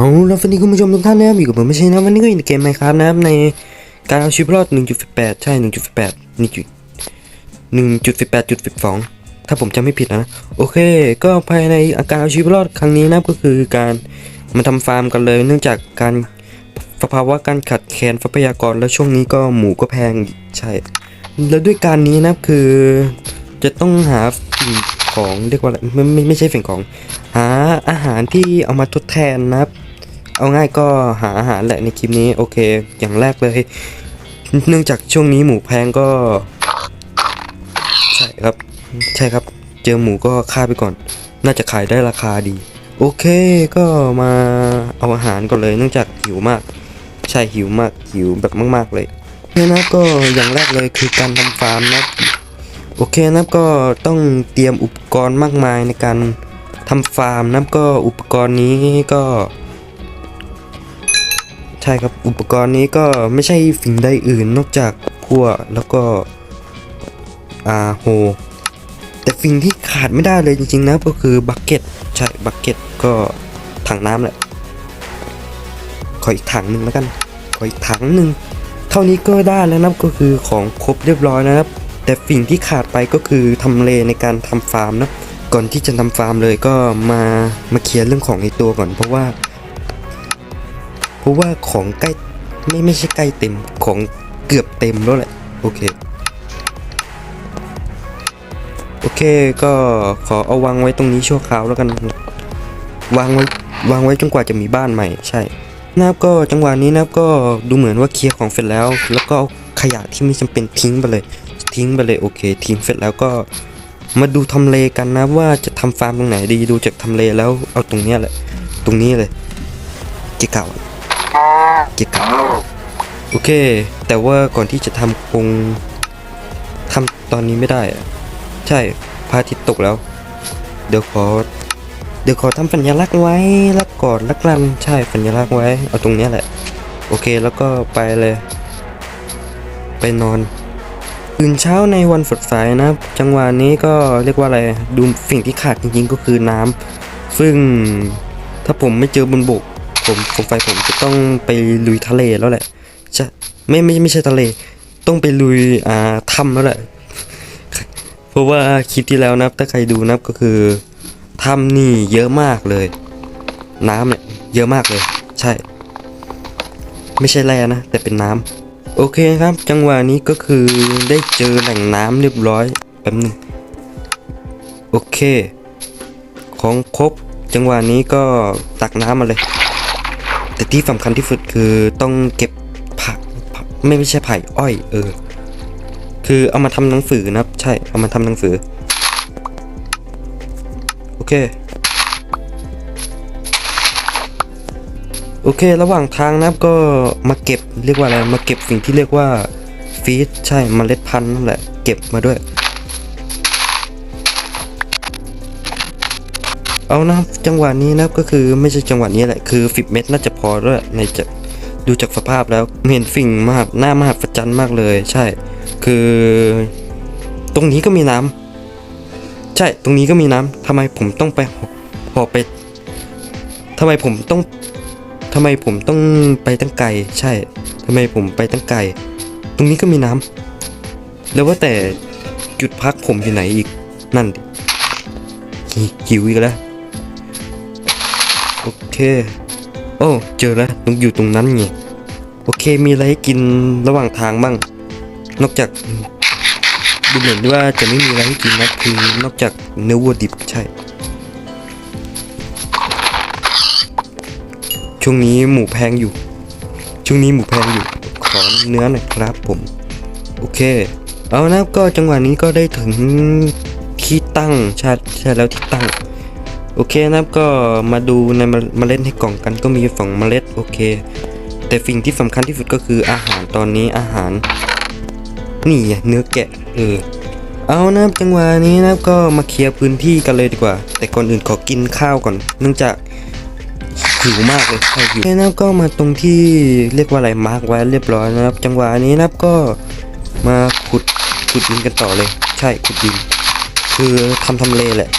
เอาแล้ววันนี้คุณผู้ชมทุกท่านนะครับอยู่กับผมไม่ใช่นะวันนี้ก็อยู่ในเกมไมครับนะครับในการเอาชีวิตรอด 1.18 ใช่ 1.18นี่จุด1.18.12 ถ้าผมจำไม่ผิดนะ โอเค ก็ภายในอาการเอาชีวิตรอดครั้งนี้นะครับก็คือการมาทำฟาร์มกันเลย เนื่องจากการภาวะการขัดแคลนทรัพยากรแล้วช่วงนี้ก็หมูก็แพงใช่ แล้วด้วยการนี้นะครับคือจะต้องหาสิ่งของเรียกว่าอะไรไม่ไม่ไม่ใช่สิ่งของ หาอาหารที่เอามาทดแทนนะครับ เอาง่ายก็หาอาหารแหละในคลิปนี้โอเค อย่างแรกเลย เนื่องจากช่วงนี้หมูแพงก็ ใช่ครับ ใช่ครับ เจอหมูก็ฆ่าไปก่อน น่าจะขายได้ราคาดี โอเคก็มาเอาอาหารก่อนเลยเนื่องจากหิวมาก ใช่หิวมากหิวแบบมาก ๆ เลยเนี่ยนะก็อย่างแรกเลยคือการทำฟาร์มนะโอเคนะก็ต้องเตรียมอุปกรณ์มากมายในการทำฟาร์มนะก็อุปกรณ์นี้ก็ ใช่ครับอุปกรณ์นี้ก็ไม่ใช่สิ่งใดอื่นนอกจากพั่วแล้วก็อ่าโฮแต่สิ่งที่ขาดไม่ได้เลยจริงๆนะก็คือบักเก็ตใช่บักเก็ตก็ถังน้ำแหละขออีกถังหนึ่งแล้วกันขออีกถังหนึ่งเท่านี้ก็ได้แล้วนะก็คือของครบเรียบร้อยนะครับ แต่สิ่งที่ขาดไปก็คือทำเลในการทำฟาร์มนะก่อนที่จะทำฟาร์มเลยก็มามาเคลียร์เรื่องของในตัวก่อนเพราะว่า เพราะว่าของใกล้ไม่ไม่ใช่ใกล้เต็มของเกือบเต็มแล้วแหละโอเคโอเคก็ขอเอาวางไว้ตรงนี้ชั่วคราวแล้วกัน วางไว้วางไว้จนกว่าจะมีบ้านใหม่ ใช่นะครับก็จังหวะนี้นะครับก็ดูเหมือนว่าเคลียร์ของเสร็จแล้ว แล้วก็เอาขยะที่ไม่จำเป็นทิ้งไปเลย ทิ้งไปเลยโอเค ทิ้งเสร็จแล้วก็มาดูทำเลกันนะว่าจะทำฟาร์มตรงไหนดีดูจากทำเลแล้วเอาตรงเนี้ยแหละ ตรงนี้เลยเกะเก่า เกะกะโอเค แต่ว่าก่อนที่จะทำคงทำตอนนี้ไม่ได้ใช่พระอาทิตย์ตกแล้ว เดี๋ยวขอ เดี๋ยวขอทำสัญลักษณ์ไว้ล้วก่อนละกันใช่สัญลักษณ์ไว้ เอาตรงนี้แหละ โอเคแล้วก็ไปเลย ไปนอนตื่นเช้าในวันสดใสนะ จังหวะนี้ก็เรียกว่าอะไรดูสิ่งที่ขาดจริงๆก็คือน้ำซึ่งถ้าผมไม่เจอบนบก ผมสงสัยผมจะต้องไปลุยทะเลแล้วแหละใช่ไม่ไม่ไม่ใช่ทะเล ต้องไปลุยอ่าถ้ำแล้วแหละ เพราะว่าคลิปที่แล้วนะถ้าใครดูนะก็คือถ้ำนี่เยอะมากเลย น้ำเนี่ยเยอะมากเลย ใช่ ไม่ใช่แร่นะ แต่เป็นน้ำโอเคครับ จังหวะนี้ก็คือได้เจอแหล่งน้ำเรียบร้อยแป๊บหนึงโอเค ของครบจังหวะนี้ก็ตักน้ำมาเลย แต่ที่สำคัญที่สุดคือต้องเก็บผักไม่ไม่ใช่ไผ่อ้อยเออ คือเอามาทำหนังสือนะครับ ใช่เอามาทำหนังสือ โอเค โอเค ระหว่างทางนะครับก็มาเก็บเรียกว่าอะไรมาเก็บสิ่งที่เรียกว่าฟีดใช่มเมล็ดพันธุ์นั่นแหละ เก็บมาด้วย เอานะครับจังหวะนี้นะครับก็คือไม่ใช่จังหวะนี้แหละคือฟิบเม็ดน่าจะพอด้วยในจะดูจากสภาพแล้วเห็นสิ่งมหัศหน้ามหัศจรรย์มากเลย ใช่ คือ ตรงนี้ก็มีน้ำใช่ตรงนี้ก็มีน้ำทำไมผมต้องไปหอไปทำไมผมต้องทำไมผมต้องไปตั้งไกลใช่ทำไมผมไปตั้งไกลตรงนี้ก็มีน้ำแล้วว่าแต่จุดพักผมอยู่ไหนอีกนั่นหิวอีกแล้ว โอเค โอ้เจอแล้วตรงอยู่ตรงนั้นไงโอเคมีอะไรให้กินระหว่างทางบ้าง นอกจากดูเหมือนว่าจะไม่มีอะไรให้กินนะคือนอกจากเนื้อวัวดิบใช่ ช่วงนี้หมูแพงอยู่ ช่วงนี้หมูแพงอยู่ ขอเนื้อหน่อยครับผม โอเค เอานะก็จังหวะนี้ก็ได้ถึงที่ตั้งใช่ใช่แล้วที่ตั้ง โอเคนะครับก็มาดูในเมล็ดให้กล่องกันก็มีสองเมล็ดโอเค แต่สิ่งที่สำคัญที่สุดก็คืออาหารตอนนี้อาหาร นี่เนื้อแกะเออเอานะครับจังหวะนี้นะครับก็มาเคลียร์พื้นที่กันเลยดีกว่า แต่ก่อนอื่นขอกินข้าวก่อน เนื่องจากหิวมากเลยใช่หิวโอเคนะครับก็มาตรงที่เรียกว่าอะไรมาร์กไว้เรียบร้อยนะครับ จังหวะนี้นะครับก็มาขุดขุดดินกันต่อเลย ใช่ขุดดิน คือทำทำเลแหละ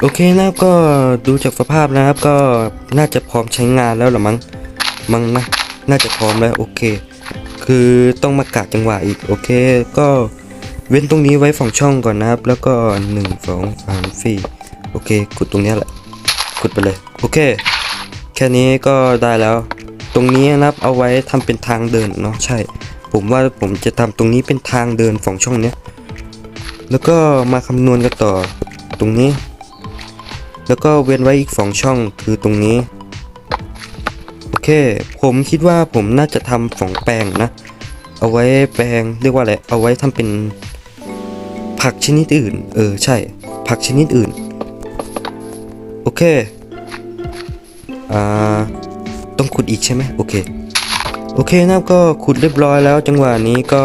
โอเคนะครับก็ดูจากสภาพนะครับ ก็น่าจะพร้อมใช้งานแล้วหรือมั้งมั้งนะน่าจะพร้อมแล้วโอเค คือต้องมากะจังหวะอีกโอเค ก็เว้นตรงนี้ไว้ฝั่งช่องก่อนนะครับ แล้วก็หนึ่งสองสามสี่โอเคขุดตรงนี้แหละขุดไปเลยโอเค แค่นี้ก็ได้แล้ว ตรงนี้นะครับเอาไว้ทำเป็นทางเดินเนาะใช่ ผมว่าผมจะทำตรงนี้เป็นทางเดินฝั่งช่องเนี้ยแล้วก็มาคำนวณกันต่อตรงนี้ แล้วก็เว้นไว้อีกสองช่องคือตรงนี้ โอเค ผมคิดว่าผมน่าจะทำสองแปลงนะ เอาไว้แปลงเรียกว่าอะไร เอาไว้ทำเป็นผักชนิดอื่น เออใช่ ผักชนิดอื่น โอเค อ่า ต้องขุดอีกใช่ไหมโอเค โอเคนับก็ขุดเรียบร้อยแล้วจังหวะนี้ก็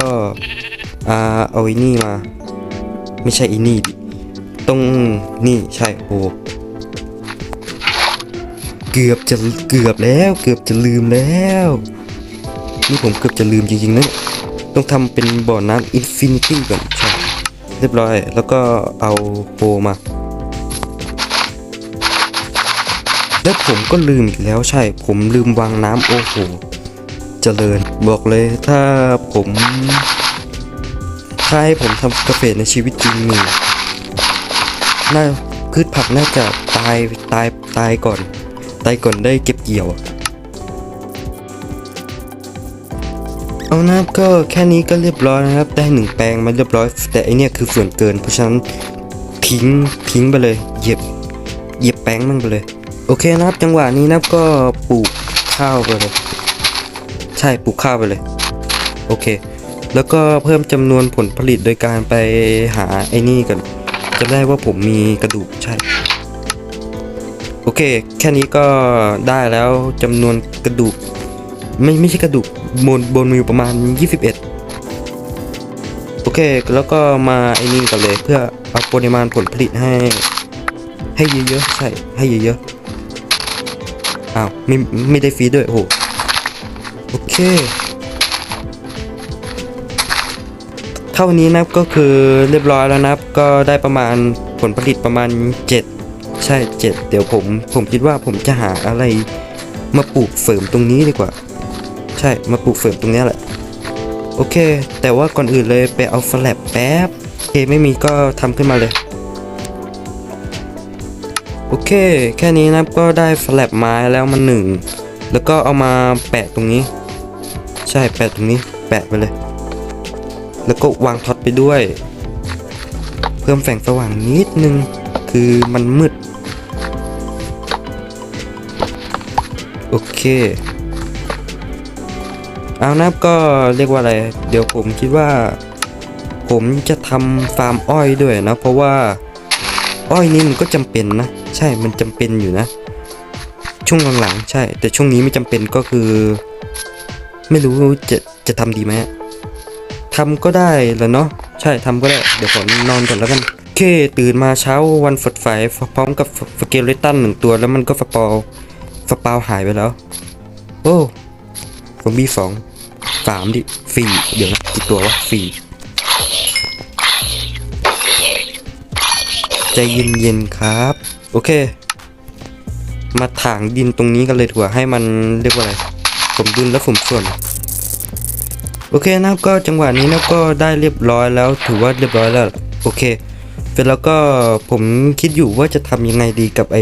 อ่า เอาไอ้นี่มา ไม่ใช่อีนี่ดิต้องนี่ใช่โอ้ จะเกือบแล้ว เกือบจะลืมแล้วนี่ผมเกือบจะลืมจริงๆนะต้องทำเป็นบ่อน้ำอินฟินิตี้ก่อนใช่เรียบร้อยแล้วก็เอาโปมา แล้วผมก็ลืมอีกแล้วใช่ ผมลืมวางน้ำโอ้โหเจริญ บอกเลยถ้าผมถ้าให้ผมทำเกษตรในชีวิตจริงนี่น่าพืชผักน่าจะตายตายตายก่อน ตายก่อนได้เก็บเกี่ยว เอานะครับก็แค่นี้ก็เรียบร้อยนะครับ ได้หนึ่งแปลงมาเรียบร้อย แต่อันเนี้ยคือส่วนเกิน เพราะฉะนั้นทิ้งทิ้งไปเลยเหยียบเหยียบแป้งมันไปเลย โอเคนะครับ จังหวะนี้นะครับก็ปลูกข้าวไปเลย ใช่ปลูกข้าวไปเลย โอเค แล้วก็เพิ่มจำนวนผลผลิตโดยการไปหาไอ้นี่กันจะได้ว่าผมมีกระดูกใช่ โอเค แค่นี้ก็ได้แล้วจำนวนกระดูก ไม่ไม่ใช่กระดูกบนบนมีอยู่ประมาณ 21 โอเค แล้วก็มาไอ้นี่กันเลยเพื่อเอาปริมาณผลผลิตให้ ให้เยอะๆใช่ให้เยอะๆอ้าวไม่ไม่ได้ฟรีด้วยโอ้โหโอเคเท่านี้นับก็คือเรียบร้อยแล้วนับก็ได้ประมาณผลผลิตประมาณ 7 ใช่7เดี๋ยวผม ผมคิดว่าผมจะหาอะไรมาปลูกเสริมตรงนี้ดีกว่า ใช่มาปลูกเสริมตรงนี้แหละ โอเค แต่ว่าก่อนอื่นเลยไปเอาแฟลปแป๊บโอเคไม่มีก็ทำขึ้นมาเลย โอเค แค่นี้นะก็ได้แฟลปไม้แล้วมาหนึ่งแล้วก็เอามาแปะตรงนี้ ใช่แปะตรงนี้ แปะไปเลย แล้วก็วางท็อตไปด้วย เพิ่มแสงสว่างนิดนึง คือมันมืด โอเค เอานะครับก็เรียกว่าอะไร เดี๋ยวผมคิดว่า ผมจะทำฟาร์มอ้อยด้วยนะ เพราะว่าอ้อยนี่มันก็จำเป็นนะ ใช่มันจำเป็นอยู่นะ ช่วงหลังๆใช่ แต่ช่วงนี้ไม่จำเป็นก็คือ ไม่รู้จะจะทำดีไหมทำก็ได้แหล้วเนาะใช่ทำก็ได้ เดี๋ยวผมนอนก่อนแล้วกันโอเคตื่นมาเช้าวันฝดไฟพร้อมกับสเกลเลตันหนึ่งตัวแล้วมันก็ฟปอ ลฟปาวหายไปแล้ว โอ้ซอมบี้สองสามดิฟรีเดี๋ยวนะกี่ตัววะฟรีใจเย็นๆครับ โอเค มาถางดินตรงนี้กันเลยดีกว่าให้มันเรียกว่าอะไรสมดุลและสมส่วนโอเคนะครับก็จังหวะนี้นะก็ได้เรียบร้อยแล้ว ถือว่าเรียบร้อยแล้ว โอเค เสร็จแล้วก็ผมคิดอยู่ว่าจะทำยังไงดีกับไอ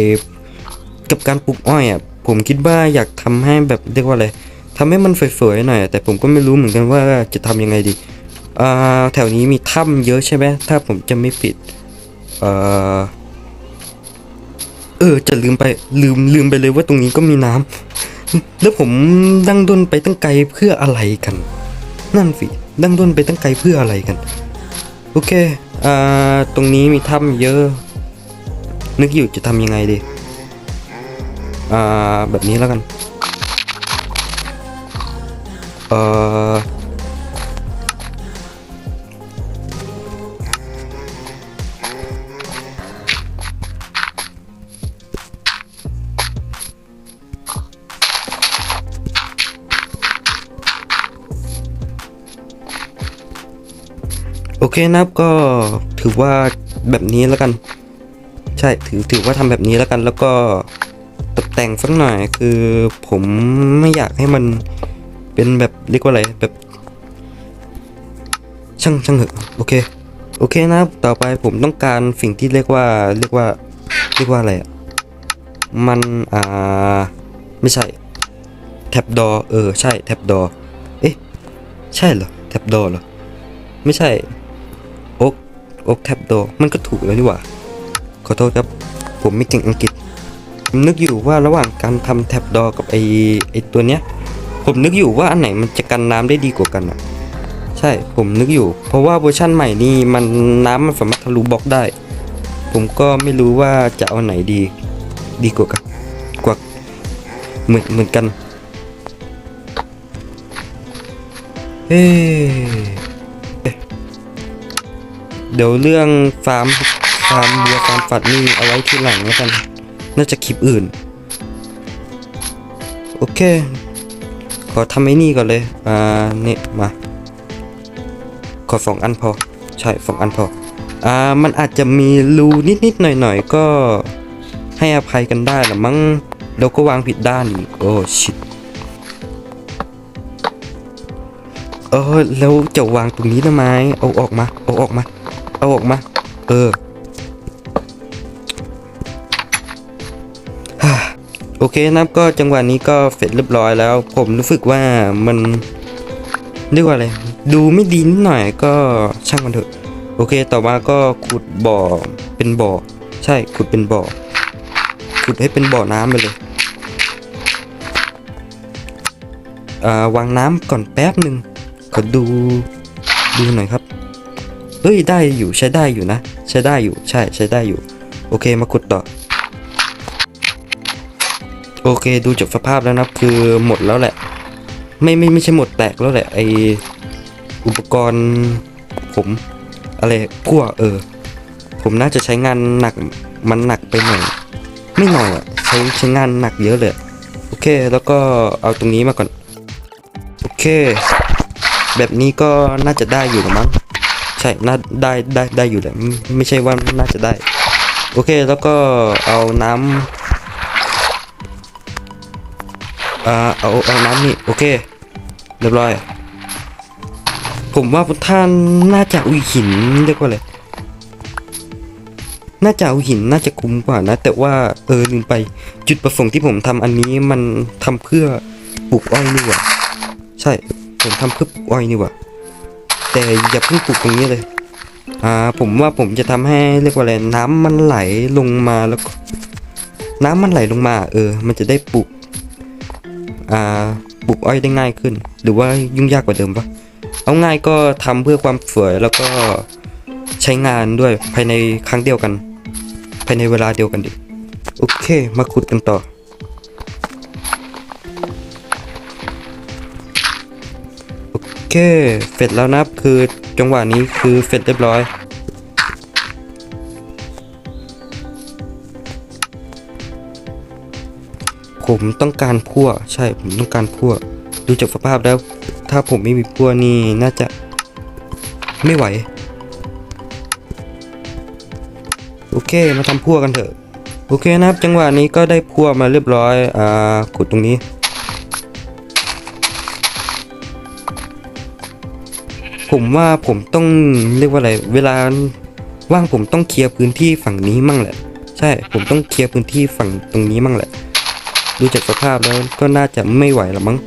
กับการปลูกอ้อยอะ ผมคิดว่าอยากทำให้แบบเรียกว่าอะไรทำให้มันสวยๆหน่อย แต่ผมก็ไม่รู้เหมือนกันว่าจะทำยังไงดีแถวนี้มีถ้ำเยอะใช่ไหมถ้าผมจะไม่ปิดเออเออจะลืมไปลืมลืมไปเลยว่าตรงนี้ก็มีน้ำแล้วผมดังด้นไปตั้งไกลเพื่ออะไรกัน นั่นสิดั้งด้นไปตั้งไกลเพื่ออะไรกัน โอเคอ่าตรงนี้มีถ้ำเยอะ นึกอยู่จะทำยังไงดี อ่าแบบนี้แล้วกัน เอ่อโอเคนะครับก็ถือว่าแบบนี้แล้วกัน ใช่ถือถือว่าทำแบบนี้แล้วกันแล้วก็ แต่งสักหน่อยคือผมไม่อยากให้มันเป็นแบบเรียกว่าอะไรแบบ ช่างช่างเหอะโอเค โอเคนะต่อไปผมต้องการสิ่งที่เรียกว่าเรียกว่า เรียกว่าอะไรอะมันอ่าไม่ใช่แท็บดอเออใช่แท็บดอเอ๊ะใช่เหรอแท็บดอเหรอไม่ใช่โอ๊กโอ๊กแท็บดอมันก็ถูกแล้วนี่หว่าขอโทษครับผมไม่เก่งอังกฤษ นึกอยู่ว่าระหว่างการทำแท็บดอกับไอไอตัวเนี้ย ผมนึกอยู่ว่าอันไหนมันจะกันน้ำได้ดีกว่ากันอะ ใช่ผมนึกอยู่ เพราะว่าเวอร์ชั่นใหม่นี่มันน้ำมันสามารถทะลุบล็อกได้ ผมก็ไม่รู้ว่าจะเอาไหนดี ดีกว่ากันกว่าเหมือนเหมือนกันเฮ้เดี๋ยวเรื่องฟาร์มฟาร์มเบัวฟาร์มฝัดนี่เอาไว้ทีหลังแล้วกัน น่าจะคลิปอื่น โอเค ขอทำไอ้นี่ก่อนเลย อ่า เนี่ย มา ขอสองอันพอ ใช่สองอันพอ อ่า มันอาจจะมีรูนิดๆหน่อยๆ ก็ให้อภัยกันได้ละมั้งแล้วก็วางผิดด้านอีก โอ้ ชิตเออแล้วจะวางตรงนี้ทำไม เอาออกมา เอาออกมา เอาออกมา เออ โอเคนะครับก็จังหวะนี้ก็เสร็จเรียบร้อยแล้ว ผมรู้สึกว่ามันเรียกว่าอะไรดูไม่ดีนิดหน่อยก็ช่างมันเถอะ โอเคต่อมาก็ขุดบ่อเป็นบ่อ ใช่ขุดเป็นบ่อ ขุดให้เป็นบ่อน้ำไปเลยอ่าวางน้ำก่อนแป๊บหนึ่งขอดูดูหน่อยครับเฮ้ยได้อยู่ใช้ได้อยู่นะ ใช้ได้อยู่ใช่ใช้ได้อยู่ โอเคมาขุดต่อ โอเคดูจากสภาพแล้วนะคือหมดแล้วแหละ ไม่ไม่ไม่ใช่หมดแตกแล้วแหละไออุปกรณ์ผมอะไรพั่วเออ ผมน่าจะใช้งานหนักมันหนักไปหน่อยไม่หน่อยอะใช้ใช้งานหนักเยอะเลยโอเคแล้วก็เอาตรงนี้มาก่อน โอเค แบบนี้ก็น่าจะได้อยู่มั้งใช่น่าได้ได้ได้อยู่แหละไม่ไม่ใช่ว่าน่าจะได้ โอเคแล้วก็เอาน้ำ อ่าเอาเอาน้ำนี่โอเค เรียบร้อย ผมว่าท่านน่าจะอุยหินเรียกว่าอะไรน่าจะเอาหินน่าจะคุ้มกว่านะ แต่ว่าเออลืมไปจุดประสงค์ที่ผมทำอันนี้มันทำเพื่อปลูกอ้อยนี่หว่าใช่ผมทำเพื่อปลูกอ้อยนี่หว่าแต่อย่าเพิ่งปลูกตรงนี้เลยอ่าผมว่าผมจะทำให้เรียกว่าอะไรน้ำมันไหลลงมาแล้วก็น้ำมันไหลลงมา เออ มันจะได้ปลูก อ่าปลูกอ้อยได้ง่ายขึ้น หรือว่ายุ่งยากกว่าเดิมปะเอาง่ายก็ทำเพื่อความสวยแล้วก็ใช้งานด้วยภายในครั้งเดียวกัน ภายในเวลาเดียวกันดิโอเค มาขุดกันต่อ โอเคเสร็จแล้วนะครับคือจังหวะนี้คือเสร็จเรียบร้อย ผมต้องการพั่วใช่ผมต้องการพั่วดูจากสภาพแล้ว ถ้าผมไม่มีพั่วนี่น่าจะไม่ไหว โอเคมาทำพั่วกันเถอะโอเคนะครับ จังหวะนี้ก็ได้พั่วมาเรียบร้อยอ่ากดตรงนี้ผมว่าผมต้องเรียกว่าอะไร เวลาว่างผมต้องเคลียร์พื้นที่ฝั่งนี้มั่งแหละ ใช่ผมต้องเคลียร์พื้นที่ฝั่งตรงนี้มั่งแหละ ดูจากสภาพแล้วก็น่าจะไม่ไหวแล้วมั้ง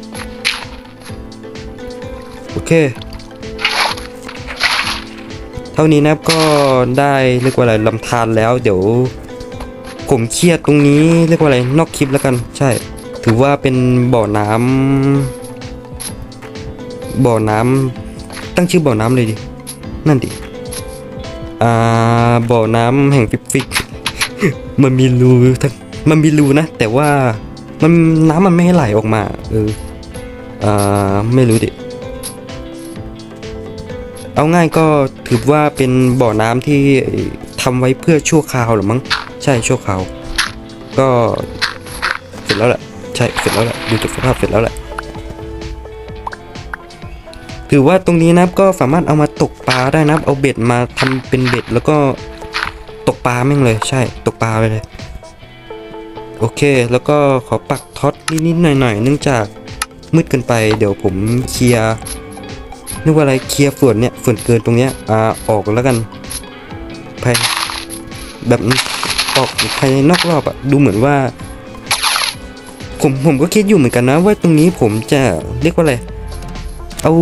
โอเค เท่านี้นะก็ได้เรียกว่าอะไรลำธารแล้วเดี๋ยว ผมเคลียร์ตรงนี้เรียกว่าอะไรนอกคลิปแล้วกัน ใช่ ถือว่าเป็นบ่อน้ำบ่อน้ำตั้งชื่อบ่อน้ำเลยดิ นั่นดิอ่าบ่อน้ำแห่งฟิกฟิกมันมีรูทั้งมันมีรูนะ แต่ว่า มันน้ำมันไม่ให้ไหลออกมาเอออ่าไม่รู้ดิเอาง่ายก็ถือว่าเป็นบ่อน้ำที่ทำไว้เพื่อชั่วคราวหรือมั้งใช่ชั่วคราวก็เสร็จแล้วแหละใช่เสร็จแล้วแหละดูจากสภาพเสร็จแล้วแหละถือว่าตรงนี้นับก็สามารถเอามาตกปลาได้นับเอาเบ็ดมาทำเป็นเบ็ดแล้วก็ตกปลาแม่งเลย ใช่ตกปลาไปเลย โอเค แล้วก็ขอปักท็อตนิดๆหน่อยๆ เนื่องจากมืดเกินไป เดี๋ยวผมเคลียร์นึกว่าอะไรเคลียร์ฝุ่นเนี่ยฝุ่นเกินตรงเนี้ยอ่าออกแล้วกันภายแบบออกภายในนอกรอบอะดูเหมือนว่า ผมผมก็คิดอยู่เหมือนกันนะ ว่าตรงนี้ผมจะเรียกว่าอะไรเอา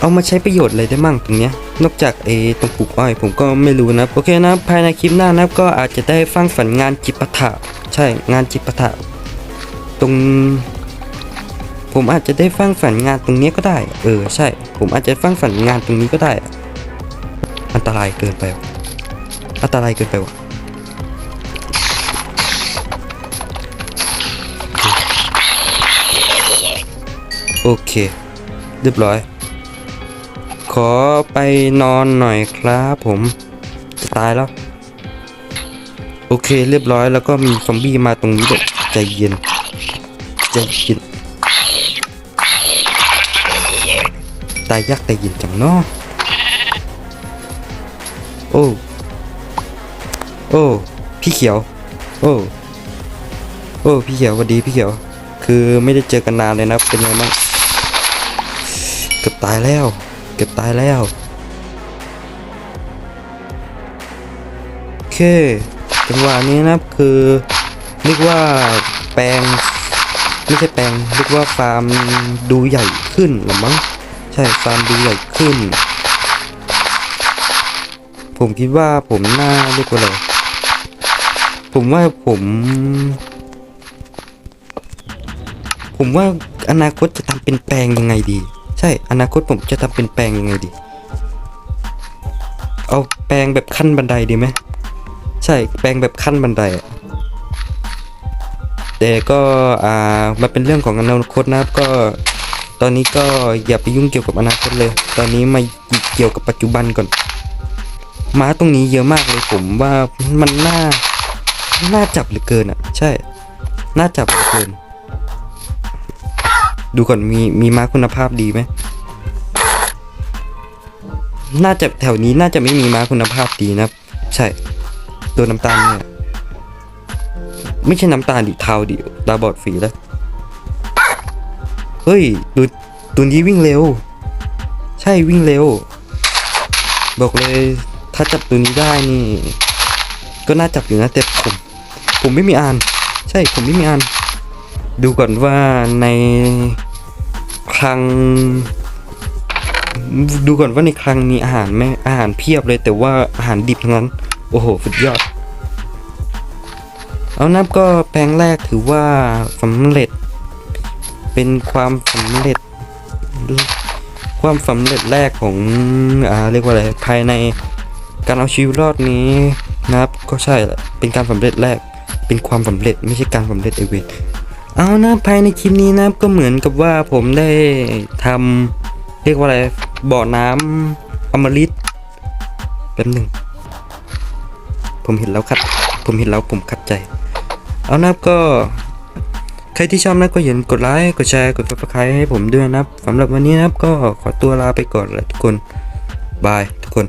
เอามาใช้ประโยชน์อะไรได้มั่งตรงเนี้ย นอกจากไอ้ตรงปลูกอ้อยผมก็ไม่รู้นะโอเคนะภายในคลิปหน้านะก็อาจจะได้ฟังฝันงานจิปาถะใช่งานจิปาถะตรง ผมอาจจะได้ฟังฝันงานตรงนี้ก็ได้ เออใช่ ผมอาจจะฟังฝันงานตรงนี้ก็ได้ อันตรายเกินไปอันตรายเกินไปวะโอเค เรียบร้อย ขอไปนอนหน่อยครับผมจะตายแล้ว โอเคเรียบร้อยแล้วก็มีซอมบี้มาตรงนี้ด้วยใจเย็น ใจเย็น ตายยากแต่เย็นจังเนาะโอ้ โอ้ พี่เขียว โอ้ โอ้ พี่เขียวสวัสดีพี่เขียว คือไม่ได้เจอกันนานเลยนะ เป็นไงบ้างเกือบตายแล้ว กือบตายแล้ว โอเค จังหวะนี้นะครับคือเรียกว่าแปลงไม่ใช่แปลงเรียกว่าฟาร์มดูใหญ่ขึ้นหรือมั้งใช่ฟาร์มดูใหญ่ขึ้น ผมคิดว่าผมน่าเรียกว่าอะไรผมว่าผม ผมว่าอนาคตจะทำเป็นแปลงยังไงดี ใช่อนาคตผมจะทำเป็นแปลงยังไงดี เอาแปลงแบบขั้นบันไดดีไหมใช่แปลงแบบขั้นบันไดอะแต่ก็อ่ามันเป็นเรื่องของอนาคตนะครับก็ ตอนนี้ก็อย่าไปยุ่งเกี่ยวกับอนาคตเลย ตอนนี้มาเกี่ยวกับปัจจุบันก่อนม้าตรงนี้เยอะมากเลยผมว่ามันน่าน่าจับเหลือเกินอะ ใช่ น่าจับเหลือเกิน ดูก่อนมีมีม้าคุณภาพดีไหมน่าจะแถวนี้น่าจะไม่มีม้าคุณภาพดีนะใช่ตัวน้ำตาลเนี่ยไม่ใช่น้ำตาลดิเทาดิตาบอดฝีแล้วเฮ้ยดูตัวนี้วิ่งเร็ว ใช่วิ่งเร็ว บอกเลย ถ้าจับตัวนี้ได้นี่ ก็น่าจับอยู่นะแต่ผม ผมไม่มีอ่าน ใช่ผมไม่มีอ่าน ดูก่อนว่าในคลัง ดูก่อนว่าในคลังมีอาหารไหมอาหารเพียบเลยแต่ว่าอาหารดิบทั้งนั้น โอ้โห สุดยอด เอานับก็แปลงแรกถือว่าสำเร็จ เป็นความสำเร็จ ความสำเร็จแรกของอ่าเรียกว่าอะไรภายในการเอาชีวิตรอดนี้นะครับ ก็ใช่แหละเป็นการสำเร็จแรกเป็นความสำเร็จไม่ใช่การสำเร็จเอเวน เอานะภายในคลิปนี้นะก็เหมือนกับว่าผมได้ทำเรียกว่าอะไรบ่อน้ำอมฤตแป๊บหนึ่งผมเห็นแล้วขัดผมเห็นแล้วผมขัดใจ เอานับก็ ใครที่ชอบนะก็อย่าลืมกดไลค์กดแชร์กด subscribe ให้ผมด้วยนะสำหรับวันนี้นะก็ขอตัวลาไปก่อนแหละทุกคนบายทุกคน